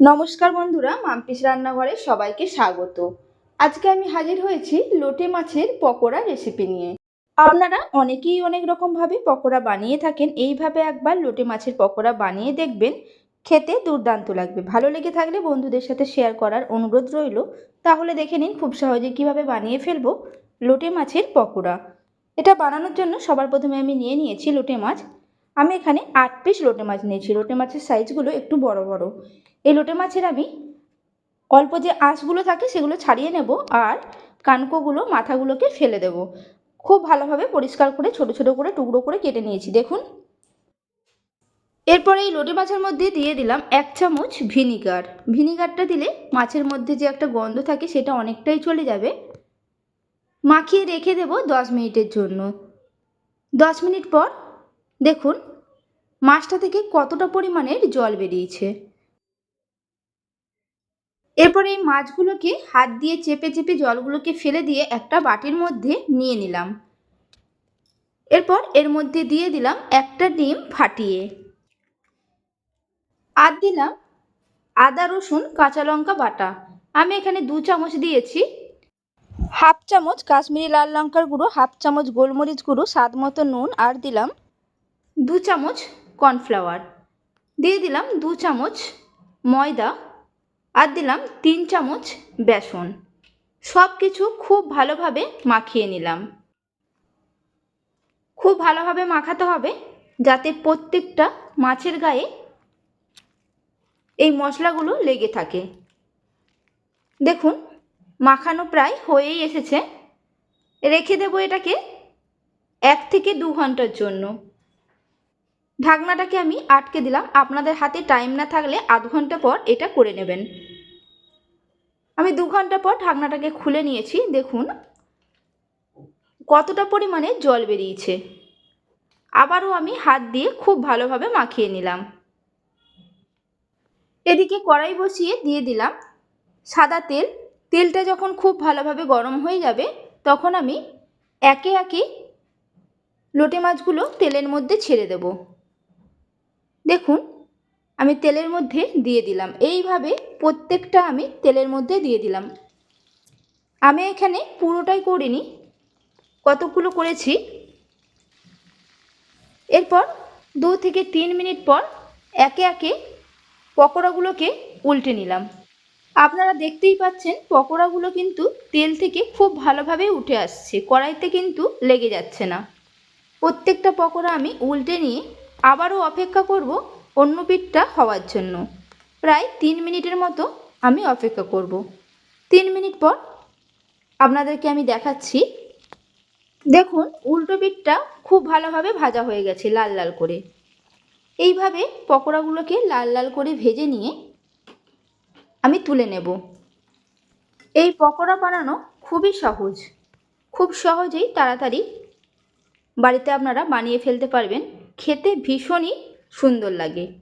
নমস্কার বন্ধুরা, মাম্পিস রান্নাঘরে সবাইকে স্বাগত। আজকে আমি হাজির হয়েছি লোটে মাছের পকোড়া রেসিপি নিয়ে। আপনারা অনেকেই অনেক রকমভাবে পকোড়া বানিয়ে থাকেন, এইভাবে একবার লোটে মাছের পকোড়া বানিয়ে দেখবেন, খেতে দুর্দান্ত লাগবে। ভালো লেগে থাকলে বন্ধুদের সাথে শেয়ার করার অনুরোধ রইল। তাহলে দেখে নিন খুব সহজে কীভাবে বানিয়ে ফেলব লোটে মাছের পকোড়া। এটা বানানোর জন্য সবার প্রথমে আমি নিয়ে নিয়েছি লোটে মাছ। আমি এখানে আট পিস লোটে মাছ নিয়েছি। লোটে মাছের সাইজগুলো একটু বড় বড়। এই লোটে মাছের আমি অল্প যে আঁশগুলো থাকে সেগুলো ছাড়িয়ে নেব আর কানকোগুলো, মাথাগুলোকে ফেলে দেব। খুব ভালোভাবে পরিষ্কার করে, ছোট ছোট করে, টুকরো করে কেটে নিয়েছি। দেখুন। এরপরে এই লোটে মাছের মধ্যে দিয়ে দিলাম এক চামচ ভিনিগার। ভিনিগারটা দিলে মাছের মধ্যে যে একটা গন্ধ থাকে সেটা অনেকটাই চলে যাবে। মাখিয়ে রেখে দেব দশ মিনিটের জন্য। দশ মিনিট পর দেখুন, মাছটা থেকে কতটা পরিমাণের জল বেরিয়েছে। এরপর এই মাছগুলোকে হাত দিয়ে চেপে চেপে জলগুলোকে ফেলে দিয়ে একটা বাটির মধ্যে নিয়ে নিলাম। এরপর এর মধ্যে দিয়ে দিলাম একটা ডিম ফাটিয়ে। আর দিলাম আদা, রসুন, কাঁচা লঙ্কা বাটা। আমি এখানে দু চামচ দিয়েছি। হাফ চামচ কাশ্মীরি লাল লঙ্কার গুঁড়ো, হাফ চামচ গোলমরিচ গুঁড়ো, স্বাদ মতো নুন, আর দিলাম দু চামচ কর্নফ্লাওয়ার। দিয়ে দিলাম দু চামচ ময়দা আর দিলাম তিন চামচ বেসন। সব কিছু খুব ভালোভাবে মাখিয়ে নিলাম। খুব ভালোভাবে মাখাতে হবে যাতে প্রত্যেকটা মাছের গায়ে এই মশলাগুলো লেগে থাকে। দেখুন, মাখানো প্রায় হয়েই এসেছে। রেখে দেবো এটাকে এক থেকে দু ঘণ্টার জন্য। ঢাকনাটাকে আমি আটকে দিলাম। আপনাদের হাতে টাইম না থাকলে আধ ঘণ্টা পর এটা করে নেবেন। আমি দু ঘণ্টা পর ঢাকনাটাকে খুলে নিয়েছি। দেখুন, কতটা পরিমাণে জল বেরিয়েছে। আবারও আমি হাত দিয়ে খুব ভালোভাবে মাখিয়ে নিলাম। এদিকে কড়াই বসিয়ে দিয়ে দিলাম। সাদা তেল। তেলটা যখন খুব ভালোভাবে গরম হয়ে যাবে, তখন আমি একে একে লোটে মাছগুলো তেলের মধ্যে ছেড়ে দেব। দেখুন, আমি তেলের মধ্যে দিয়ে দিলাম। এইভাবে প্রত্যেকটা আমি তেলের মধ্যে দিয়ে দিলাম। আমি এখানে পুরোটাই করিনি কতগুলো করেছি। এরপর দু থেকে তিন মিনিট পর একে একে পকোড়াগুলোকে উল্টে নিলাম। আপনারা দেখতেই পাচ্ছেন, পকোড়াগুলো কিন্তু তেল থেকে খুব ভালোভাবে উঠে আসছে। কড়াইতে কিন্তু লেগে যাচ্ছে না। প্রত্যেকটা পকোড়া আমি উল্টে নিয়ে আবারও অপেক্ষা করব অন্য পিঠটা হওয়ার জন্য। প্রায় তিন মিনিটের মতো আমি অপেক্ষা করব। তিন মিনিট পর আপনাদেরকে আমি দেখাচ্ছি। দেখুন, উল্টো পিঠটা খুব ভালোভাবে ভাজা হয়ে গেছে লাল লাল করে। এইভাবে পকোড়াগুলোকে লাল লাল করে ভেজে নিয়ে আমি তুলে নেব। এই পকোড়া বানানো খুবই সহজ। খুব সহজেই তাড়াতাড়ি বাড়িতে আপনারা বানিয়ে ফেলতে পারবেন। খেতে ভীষণই সুন্দর লাগে।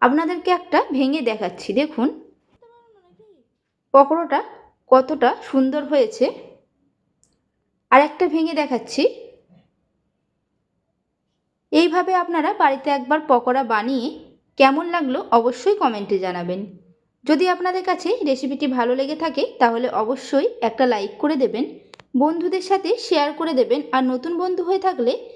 আপনাদেরকে একটা ভেঙে দেখাচ্ছি, দেখুন। পকোড়াটা কতটা সুন্দর হয়েছে। আর একটা ভেঙে দেখাচ্ছি। এইভাবে আপনারা বাড়িতে একবার পকোড়া বানিয়ে কেমন লাগল অবশ্যই কমেন্টে জানাবেন। যদি আপনাদের কাছে রেসিপিটি ভালো লেগে থাকে, তাহলে অবশ্যই একটা লাইক করে দেবেন। বন্ধুদের সাথে শেয়ার করে দেবেন। আর নতুন বন্ধু হয়ে থাকলে